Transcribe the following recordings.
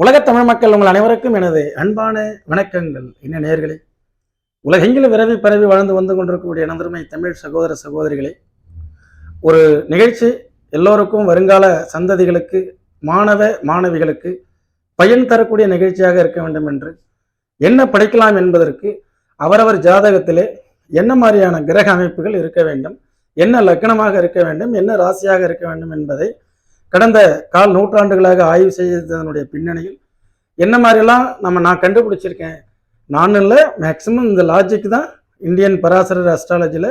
உலகத் தமிழ் மக்கள் உங்கள் அனைவருக்கும் எனது அன்பான வணக்கங்கள். என்ன நேர்களே உலகெங்கிலும் விரவி பரவி வாழ்ந்து வந்து கொண்டிருக்கக்கூடிய எனதருமை தமிழ் சகோதர சகோதரிகளே ஒரு நிகழ்ச்சி எல்லோருக்கும் வருங்கால சந்ததிகளுக்கு மாணவ மாணவிகளுக்கு பயன் தரக்கூடிய நிகழ்ச்சியாக இருக்க வேண்டும் என்று என்ன படிக்கலாம் என்பதற்கு அவரவர் ஜாதகத்திலே என்ன மாதிரியான கிரக அமைப்புகள் இருக்க வேண்டும் என்ன லக்னமாக இருக்க வேண்டும் என்ன ராசியாக இருக்க வேண்டும் என்பதை கடந்த கால் நூற்றாண்டுகளாக ஆய்வு செய்ததனுடைய பின்னணியில் என்ன மாதிரிலாம் நம்ம நான் கண்டுபிடிச்சிருக்கேன்? நான் இல்லை மேக்சிமம் இந்த லாஜிக் தான் இந்தியன் பராசரர் அஸ்ட்ராலஜியில்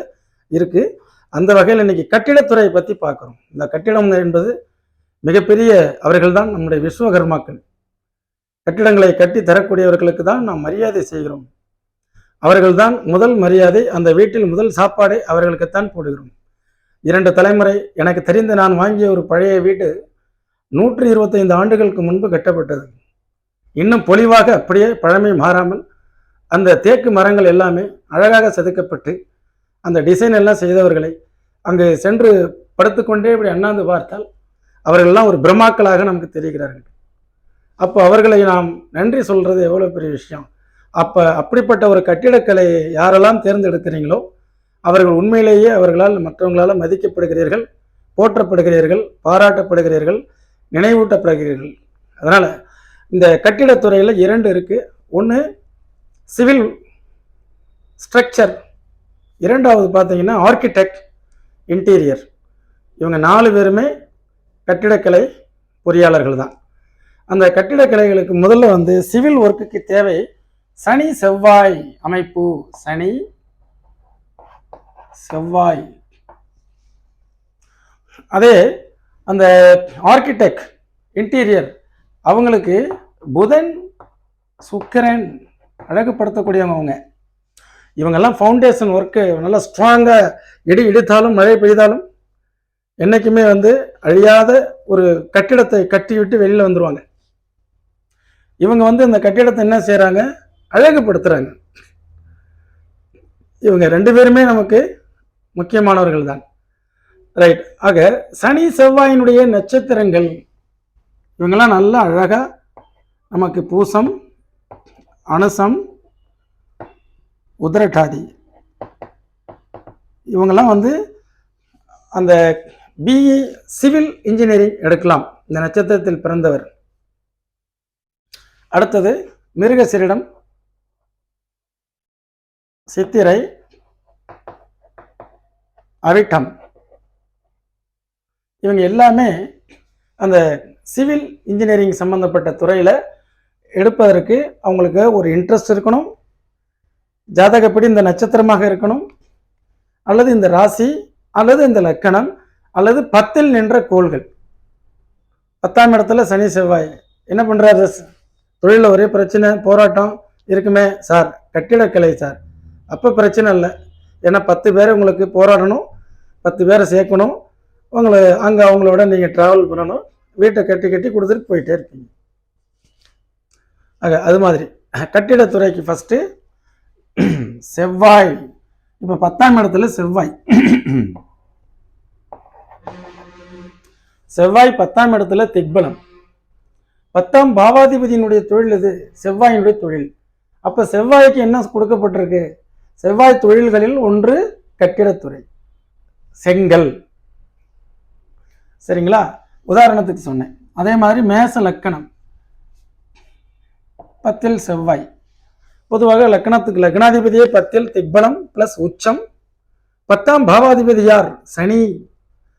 இருக்குது அந்த வகையில் இன்னைக்கு கட்டிடத்துறையை பற்றி பார்க்குறோம். இந்த கட்டிடம் என்பது மிகப்பெரிய அவர்கள் தான் நம்முடைய விஸ்வகர்மாக்கள். கட்டிடங்களை கட்டி தரக்கூடியவர்களுக்கு தான் நாம் மரியாதை செய்கிறோம். அவர்கள்தான் முதல் மரியாதை அந்த வீட்டில் முதல் சாப்பாடை அவர்களுக்குத்தான் போடுகிறோம். இரண்டு தலைமுறை எனக்கு தெரிந்து நான் வாங்கிய ஒரு பழைய வீடு நூற்றி இருபத்தைந்து ஆண்டுகளுக்கு முன்பு கட்டப்பட்டது. இன்னும் பொலிவாக அப்படியே பழமை மாறாமல் அந்த தேக்கு மரங்கள் எல்லாமே அழகாக செதுக்கப்பட்டு அந்த டிசைன் எல்லாம் செய்தவர்களை அங்கு சென்று படுத்துக்கொண்டே இப்படி அண்ணாந்து பார்த்தால் அவர்கள்லாம் ஒரு பிரம்மாக்களாக நமக்கு தெரிகிறார்கள். அப்போ அவர்களை நாம் நன்றி சொல்றது எவ்வளோ பெரிய விஷயம்? அப்போ அப்படிப்பட்ட ஒரு கட்டிடக்கலையை யாரெல்லாம் தேர்ந்தெடுக்கிறீங்களோ அவர்கள் உண்மையிலேயே அவர்களால் மற்றவங்களால் மதிக்கப்படுகிறீர்கள் போற்றப்படுகிறீர்கள் பாராட்டப்படுகிறீர்கள் நினைவூட்டப்படுகிறீர்கள். அதனால் இந்த கட்டிடத்துறையில் இரண்டு இருக்குது ஒன்று சிவில் ஸ்ட்ரக்சர் இரண்டாவது பார்த்தீங்கன்னா ஆர்கிடெக்ட் இன்டீரியர். இவங்க நாலு பேருமே கட்டிடக்கலை பொறியாளர்கள் தான். அந்த கட்டிடக்கலைகளுக்கு முதல்ல வந்து சிவில் ஒர்க்குக்கு தேவை சனி செவ்வாய் அமைப்பு. சனி செவ்வாய். அதே அந்த ஆர்கிடெக்ட் இன்டீரியர் அவங்களுக்கு புதன் சுக்கரன் அழகுப்படுத்தக்கூடியவங்க அவங்க இவங்கெல்லாம் ஃபவுண்டேஷன் ஒர்க்கு நல்லா ஸ்ட்ராங்காக இடி இடித்தாலும் மழை பெய்தாலும் என்றைக்குமே வந்து அழியாத ஒரு கட்டிடத்தை கட்டி விட்டு வெளியில் வந்துடுவாங்க இவங்க வந்து இந்த கட்டிடத்தை என்ன செய்கிறாங்க அழகுபடுத்துகிறாங்க இவங்க ரெண்டு பேருமே நமக்கு முக்கியமானவர்கள் தான் ரைட் ஆக சனி செவ்வாயினுடைய நட்சத்திரங்கள் இவங்கெல்லாம் நல்லா அழகாக நமக்கு பூசம் அனுசம் உதரட்டாதி. இவங்கெல்லாம் வந்து அந்த பிஇ சிவில் இன்ஜினியரிங் எடுக்கலாம். இந்த நட்சத்திரத்தில் பிறந்தவர். அடுத்தது மிருகசிரிடம் சித்திரை அவிட்டம். இவங்க எல்லாமே அந்த சிவில் இன்ஜினியரிங் சம்மந்தப்பட்ட துறையில் எடுப்பதற்கு அவங்களுக்கு ஒரு இன்ட்ரெஸ்ட் இருக்கணும். ஜாதகப்படி இந்த நட்சத்திரமாக இருக்கணும். அல்லது இந்த ராசி அல்லது இந்த லக்கணம் அல்லது பத்தில் நின்ற கோள்கள். பத்தாம் இடத்துல சனி செவ்வாய். என்ன பண்ணுறாரு தொழிலில் ஒரே பிரச்சனை போராட்டம் இருக்குமே சார். கட்டிடக்கலை சார். அப்போ பிரச்சனை இல்லை. ஏன்னா பத்து பேர் உங்களுக்கு போராடணும். பத்து பேரை சேர்க்கணும். உங்களை அங்கே அவங்களோட நீங்கள் ட்ராவல் பண்ணணும். வீட்டை கட்டி கட்டி கொடுத்துட்டு போயிட்டே இருப்பீங்க. ஆக அது மாதிரி. கட்டிடத்துறைக்கு ஃபஸ்ட்டு செவ்வாய். இப்போ பத்தாம் இடத்துல செவ்வாய். செவ்வாய் பத்தாம் இடத்துல திக்பலம். பத்தாம் பாவாதிபதியினுடைய தொழில் இது செவ்வாயினுடைய தொழில். அப்போ செவ்வாய்க்கு என்ன கொடுக்கப்பட்டிருக்கு? செவ்வாய் தொழில்களில் ஒன்று கட்டிடத்துறை. செங்கல். சரிங்களா? உதாரணத்துக்கு சொன்னேன். அதே மாதிரி மேச லக்கணம். பத்தில் செவ்வாய். பொதுவாக லக்னத்துக்கு லக்னாதிபதியே பத்தில் திக்பலம் பிளஸ் உச்சம். பத்தாம் பாவாதிபதி யார்? சனி.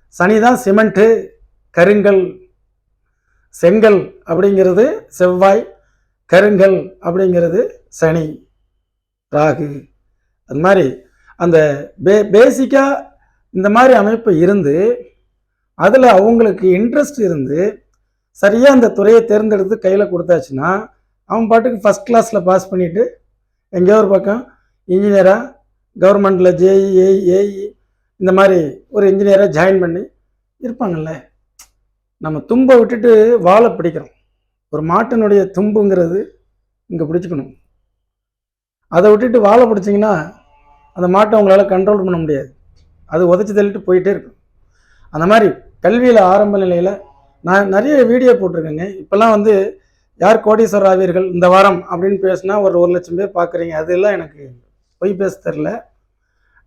சனி தான் சிமெண்ட்டு கருங்கல். செங்கல் அப்படிங்கிறது செவ்வாய் கருங்கல் அப்படிங்கிறது சனி ராகு. அது மாதிரி அந்த பே பேசிக்காக இந்த மாதிரி அமைப்பு இருந்து அதில் அவங்களுக்கு இன்ட்ரெஸ்ட் இருந்து சரியாக அந்த துறையை தேர்ந்தெடுத்து கையில் கொடுத்தாச்சுன்னா அவன் பாட்டுக்கு ஃபஸ்ட் கிளாஸில் பாஸ் பண்ணிவிட்டு எங்கேயோ ஒரு பக்கம் இன்ஜினியராக கவர்மெண்ட்டில் ஜேஇ ஏஇ ஏஇ இந்த மாதிரி ஒரு இன்ஜினியராக ஜாயின் பண்ணி இருப்பாங்கல்ல. நம்ம தும்பை விட்டுட்டு வாழை பிடிக்கிறோம். ஒரு மாட்டினுடைய தும்புங்கிறது இங்கே பிடிச்சிக்கணும். அதை விட்டுட்டு வாழை பிடிச்சிங்கன்னா அந்த மாட்டை உங்களால் கண்ட்ரோல் பண்ண முடியாது. அது உதச்சி தள்ளிட்டு போயிட்டே இருக்கும். அந்த மாதிரி கல்வியில் ஆரம்ப நிலையில் நான் நிறைய வீடியோ போட்டிருக்கேங்க. இப்போல்லாம் வந்து யார் கோடீஸ்வரர் ஆவீர்கள் இந்த வாரம் அப்படின்னு பேசினா ஒரு ஒரு லட்சம் பேர் பார்க்குறீங்க. அதெல்லாம் எனக்கு பொய் பேச தெரில.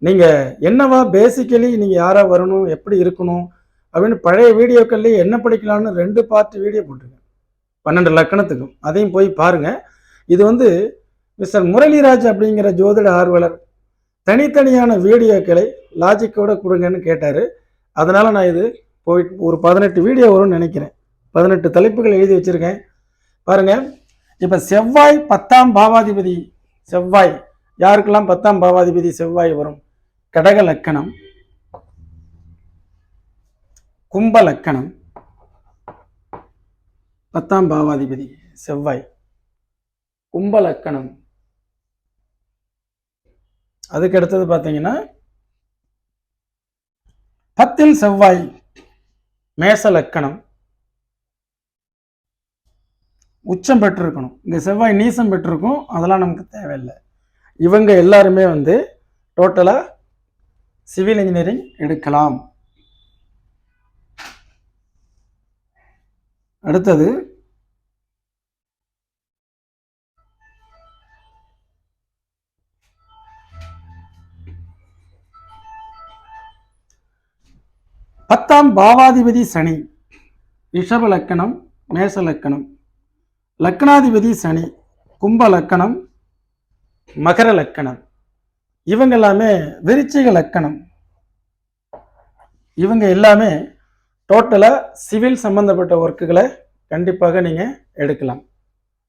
நீங்கள் என்னவா பேசிக்கலி நீங்கள் யாராக வரணும் எப்படி இருக்கணும் அப்படின்னு பழைய வீடியோக்கள்லேயே என்ன படிக்கலாம்னு ரெண்டு பார்ட் வீடியோ போட்டிருக்கேன். பன்னெண்டு லக்கணத்துக்கும். அதையும் போய் பாருங்கள் இது வந்து மிஸ்டர் முரளிராஜ் அப்படிங்கிற ஜோதிட ஆர்வலர் தனித்தனியான வீடியோக்களை லாஜிக்கோட கொடுங்கன்னு கேட்டார். அதனால் நான் இது போய் ஒரு பதினெட்டு வீடியோ வரும்னு நினைக்கிறேன். பதினெட்டு தலைப்புகள் எழுதி வச்சுருக்கேன். பாருங்கள் இப்போ செவ்வாய் பத்தாம் பாவாதிபதி செவ்வாய். யாருக்கெல்லாம் பத்தாம் பாவாதிபதி செவ்வாய் வரும்? கடக லக்கணம். கும்ப லக்கணம். பத்தாம் பாவாதிபதி செவ்வாய். கும்ப லக்கணம். அதுக்கு அடுத்தது பார்த்தீங்கன்னா பத்தில் செவ்வாய் மேச லக்கணம். உச்சம் பெற்றிருக்கணும். இங்கே செவ்வாய் நீசம் பெற்றிருக்கும். அதெல்லாம் நமக்கு தேவையில்லை. இவங்க எல்லாருமே வந்து டோட்டலாக சிவில் இன்ஜினியரிங் எடுக்கலாம். அடுத்தது பத்தாம் பாவாதிபதி சனி ரிஷப லக்கணம் மேச லக்கணம். லக்னாதிபதி சனி கும்ப லக்கணம் மகர லக்கணம். இவங்க எல்லாமே விருச்சிக லக்கணம். இவங்க எல்லாமே டோட்டலாக சிவில் சம்மந்தப்பட்ட ஒர்க்குகளை கண்டிப்பாக நீங்கள் எடுக்கலாம்.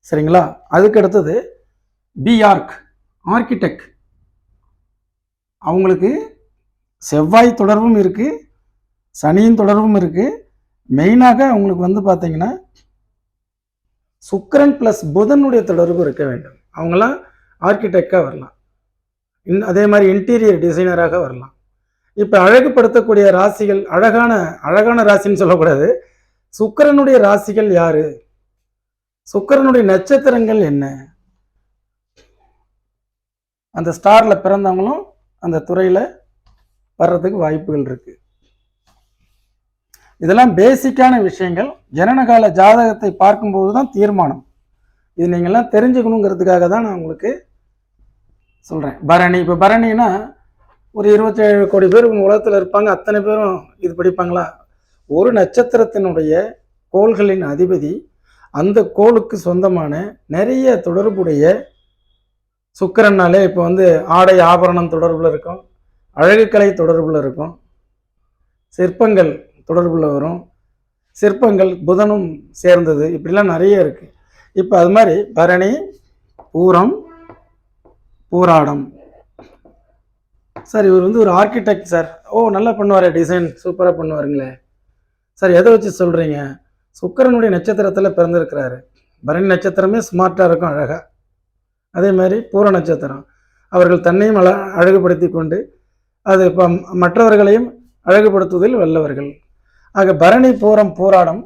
சரிங்களா? அதுக்கு அடுத்தது பிஆர்க் ஆர்கிடெக்ட் அவங்களுக்கு செவ்வாய் தொடர்பும் இருக்குது சனியின் தொடர்பும் இருக்குது மெயினாக அவங்களுக்கு வந்து பார்த்தீங்கன்னா சுக்கரன் ப்ளஸ் புதனுடைய தொடர்பு இருக்க வேண்டும். அவங்களாம் ஆர்கிடெக்டாக வரலாம். இன் அதே மாதிரி இன்டீரியர் டிசைனராக வரலாம். இப்போ அழகுபடுத்தக்கூடிய ராசிகள் அழகான அழகான ராசின்னு சொல்லக்கூடாது. சுக்கிரனுடைய ராசிகள் யார்? சுக்கிரனுடைய நட்சத்திரங்கள் என்ன? அந்த ஸ்டாரில் பிறந்தவங்களும் அந்த துறையில் வர்றதுக்கு வாய்ப்புகள் இருக்குது இதெல்லாம் பேசிக்கான விஷயங்கள். ஜனனகால ஜாதகத்தை பார்க்கும்போது தான் தீர்மானம். இது நீங்கள்லாம் தெரிஞ்சுக்கணுங்கிறதுக்காக தான் நான் உங்களுக்கு சொல்கிறேன் பரணி இப்போ பரணினா ஒரு இருபத்தேழு கோடி பேர் உலகத்தில் இருப்பாங்க. அத்தனை பேரும் இது படிப்பாங்களா? ஒரு நட்சத்திரத்தினுடைய கோள்களின் அதிபதி அந்த கோளுக்கு சொந்தமான நிறைய தொடர்புடைய சுக்கரன்னாலே இப்போ வந்து ஆடை ஆபரணம் தொடர்பில் இருக்கும். அழகுக்கலை தொடர்பில் இருக்கும். சிற்பங்கள் தொடர்பில் வரும். சிற்பங்கள் புதனும் சேர்ந்தது. இப்படிலாம் நிறைய இருக்குது இப்போ அது மாதிரி பரணி பூரம் பூராடம். சார் இவர் வந்து ஒரு ஆர்கிடெக்ட் சார். ஓ நல்லா பண்ணுவார் டிசைன் சூப்பராக பண்ணுவாருங்களே. சார் எதை வச்சு சொல்கிறீங்க சுக்கிரனுடைய நட்சத்திரத்தில் பிறந்திருக்கிறாரு. பரணி நட்சத்திரமே ஸ்மார்ட்டாக இருக்கும் அழகாக அதே மாதிரி பூர நட்சத்திரம். அவர்கள் தன்னையும் அழ அழகுபடுத்தி கொண்டு அது இப்போ மற்றவர்களையும் அழகுபடுத்துவதில் வல்லவர்கள். ஆக பரணி பூரம் போராடம்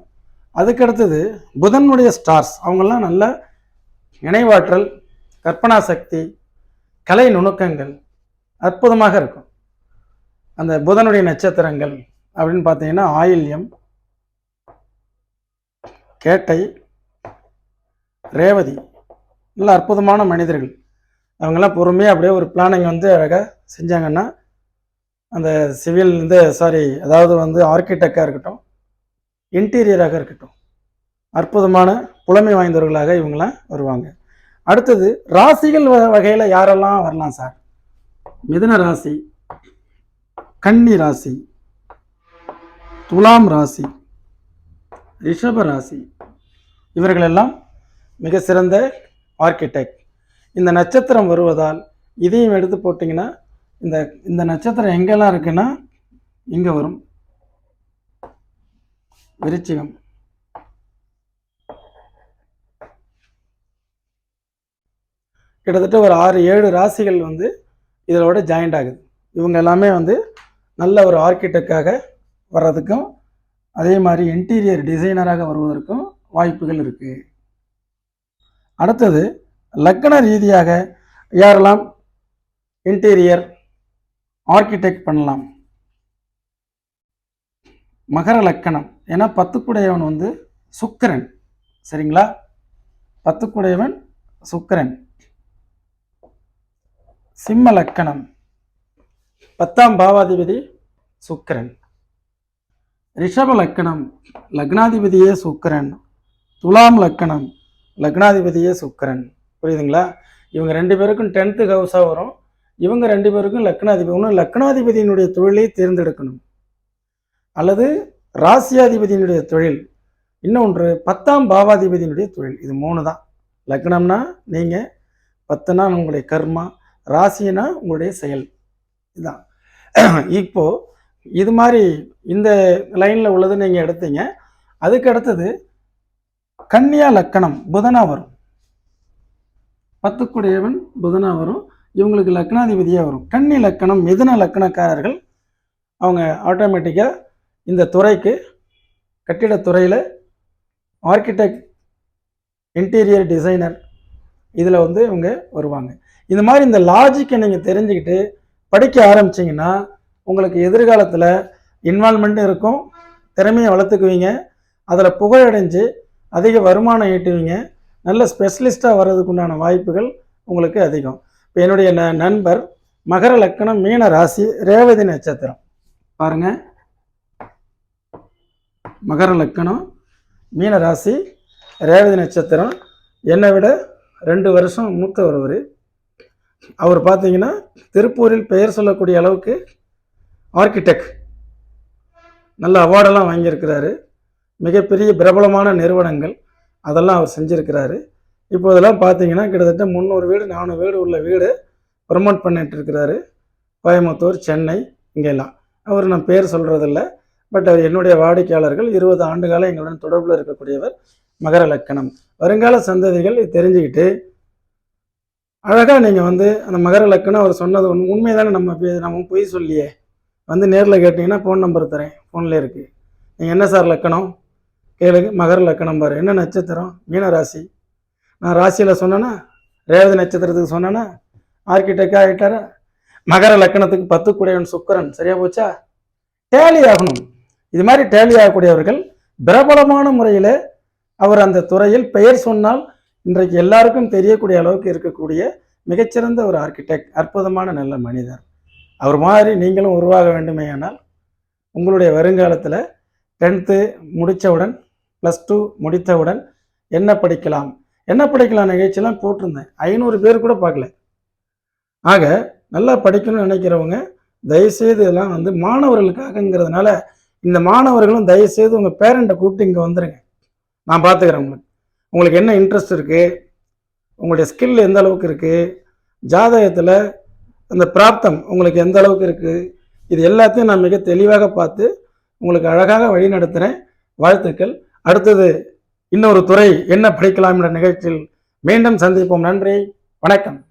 அதுக்கடுத்தது புதனுடைய ஸ்டார்ஸ் அவங்கெல்லாம் நல்ல நினைவாற்றல் கற்பனா சக்தி கலை நுணுக்கங்கள் அற்புதமாக இருக்கும். அந்த புதனுடைய நட்சத்திரங்கள் அப்படின்னு பார்த்தீங்கன்னா ஆயில்யம் கேட்டை ரேவதி நல்ல அற்புதமான மனிதர்கள். அவங்கெல்லாம் பொறுமையாக அப்படியே ஒரு பிளானிங் வந்து அழகாக செஞ்சாங்கன்னா அந்த சிவில் இந்த சாரி அதாவது வந்து ஆர்கிடெக்டாக இருக்கட்டும் இன்டீரியராக இருக்கட்டும் அற்புதமான புலமை வாய்ந்தவர்களாக இவங்களாம் வருவாங்க. அடுத்தது ராசிகள் வகையில் யாரெல்லாம் வரலாம் சார்? மிதுன ராசி கன்னி ராசி துலாம் ராசி ரிஷப ராசி இவர்களெல்லாம் மிக சிறந்த ஆர்கிடெக்ட் இந்த நட்சத்திரம் வருவதால் இதையும் எடுத்து போட்டிங்கன்னா இந்த இந்த நட்சத்திரம் எங்கெல்லாம் இருக்குன்னா இங்கே வரும். விருச்சிகம். கிட்டத்தட்ட ஒரு ஆறு ஏழு ராசிகள் வந்து இதோட ஜாயிண்ட் ஆகுது. இவங்க எல்லாமே வந்து நல்ல ஒரு ஆர்கிடெக்டாக வர்றதுக்கும் அதே மாதிரி இன்டீரியர் டிசைனராக வருவதற்கும் வாய்ப்புகள் இருக்குது அடுத்தது லக்கண ரீதியாக யாரெல்லாம் இன்டீரியர் ஆர்கிடெக்ட் பண்ணலாம். மகர லக்கணம். ஏன்னா பத்துக்குடையவன் வந்து சுக்கரன். சரிங்களா? பத்துக்குடையவன் சுக்கரன். சிம்ம லக்கணம். பத்தாம் பாவாதிபதி சுக்கரன். ரிஷப லக்கணம். லக்னாதிபதியே சுக்கரன். துலாம் லக்கணம். லக்னாதிபதியே சுக்கிரன். புரியுதுங்களா? இவங்க ரெண்டு பேருக்கும் டென்த்து ஹவுஸாக வரும். இவங்க ரெண்டு பேருக்கும் லக்னாதிபதி ஒன்று லக்னாதிபதியினுடைய தொழிலை தேர்ந்தெடுக்கணும். அல்லது ராசியாதிபதியினுடைய தொழில் இன்னொன்று பத்தாம் பாவாதிபதியினுடைய தொழில் இது மூணு தான். லக்னம்னா நீங்கள் பத்துனா உங்களுடைய கர்மா ராசினா உங்களுடைய செயல். இதுதான் இப்போது இது மாதிரி இந்த லைனில் உள்ளது நீங்கள் எடுத்தீங்க. அதுக்கு அடுத்தது கன்னியா லக்கணம் புதனா வரும். பத்துக்குடையவன் புதனா வரும். இவங்களுக்கு லக்னாதிபதியாக வரும். கன்னி லக்கணம் மிதுன லக்கணக்காரர்கள் அவங்க ஆட்டோமேட்டிக்காக இந்த துறைக்கு கட்டிடத்துறையில் ஆர்கிடெக்ட் இன்டீரியர் டிசைனர் இதில் வந்து இவங்க வருவாங்க. இந்த மாதிரி இந்த லாஜிக்கை நீங்கள் தெரிஞ்சுக்கிட்டு படிக்க ஆரம்பிச்சிங்கன்னா உங்களுக்கு எதிர்காலத்தில் இன்வால்மெண்ட்டும் இருக்கும் திறமையை வளர்த்துக்குவீங்க அதில் புகழடைஞ்சு அதிக வருமானம் ஈட்டுவீங்க நல்ல ஸ்பெஷலிஸ்ட்டாக வர்றதுக்குண்டான வாய்ப்புகள் உங்களுக்கு அதிகம். இப்போ என்னுடைய ந நண்பர் மகர லக்கணம் மீன ராசி ரேவதி நட்சத்திரம். பாருங்க. மகர லக்கணம் மீன ராசி ரேவதி நட்சத்திரம். என்னை விட ரெண்டு வருஷம் மூத்தவர் அவர் அவர் பார்த்தீங்கன்னா திருப்பூரில் பெயர் சொல்லக்கூடிய அளவுக்கு ஆர்கிடெக்ட் நல்ல அவார்டெல்லாம் வாங்கியிருக்கிறாரு. மிகப்பெரிய பிரபலமான நிறுவனங்கள். அதெல்லாம் அவர் செஞ்சுருக்கிறாரு. இப்போ இதெல்லாம் பார்த்தீங்கன்னா கிட்டத்தட்ட முந்நூறு வீடு நானூறு வீடு உள்ள வீடு ப்ரமோட் பண்ணிட்டு இருக்கிறாரு. கோயம்புத்தூர் சென்னை இங்கெல்லாம். அவர் நான் பேர் சொல்கிறதில்ல பட் அவர் என்னுடைய வாடிக்கையாளர்கள் இருபது ஆண்டுகாலம் எங்களுடன் தொடர்பில் இருக்கக்கூடியவர் மகர லக்கணம். வருங்கால சந்ததிகள் இது தெரிஞ்சுக்கிட்டு அழகாக நீங்கள் வந்து அந்த மகர லக்கணம் அவர் சொன்னது உண் உண்மைதானே நம்ம நம்ம பொய் சொல்லியே. வந்து நேரில் கேட்டிங்கன்னா ஃபோன் நம்பர் தரேன். ஃபோன்லேயே இருக்குது நீங்கள் என்ன சார் லக்கணம்? கேளுங்க. மகர லக்கணம் பாரு. என்ன நட்சத்திரம்? மீனராசி. நான் ராசியில் சொன்னேன்னா ரேவதி நட்சத்திரத்துக்கு சொன்னேன்னா ஆர்கிடெக்டாக ஆகிட்டாரா மகர லக்கணத்துக்கு பத்து குடையவன் சுக்கிரன். சரியா போச்சா? டேலி ஆகணும். இது மாதிரி டேலி ஆகக்கூடியவர்கள் பிரபலமான முறையில் அவர் அந்த துறையில் பெயர் சொன்னால் இன்றைக்கு எல்லாருக்கும் தெரியக்கூடிய அளவுக்கு இருக்கக்கூடிய மிகச்சிறந்த ஒரு ஆர்கிடெக்ட் அற்புதமான நல்ல மனிதர். அவர் மாதிரி நீங்களும் உருவாக வேண்டுமேயானால் உங்களுடைய வருங்காலத்தில் டென்த்து முடித்தவுடன் ப்ளஸ் டூ முடித்தவுடன் என்ன படிக்கலாம்? என்ன படிக்கலாம் நிகழ்ச்சியெல்லாம் போட்டிருந்தேன். ஐநூறு பேர் கூட பார்க்கல. ஆக நல்லா படிக்கணும்னு நினைக்கிறவங்க தயவுசெய்து இதெல்லாம் வந்து மாணவர்களுக்காகங்கிறதுனால இந்த மாணவர்களும் தயவுசெய்து உங்கள் பேரண்ட்டை கூப்பிட்டு இங்கே வந்துடுங்க நான் பார்த்துக்கிறேன் உங்களுக்கு. உங்களுக்கு என்ன இன்ட்ரெஸ்ட் இருக்குது உங்களுடைய ஸ்கில் எந்த அளவுக்கு இருக்குது ஜாதகத்தில் அந்த பிராப்தம் உங்களுக்கு எந்த அளவுக்கு இருக்குது இது எல்லாத்தையும் நான் மிக தெளிவாக பார்த்து உங்களுக்கு அழகாக வழி நடத்துகிறேன் வாழ்த்துக்கள். அடுத்தது இன்னொரு துறை என்ன படிக்கலாம் என்ற நிகழ்ச்சியில் மீண்டும் சந்திப்போம். நன்றி. வணக்கம்.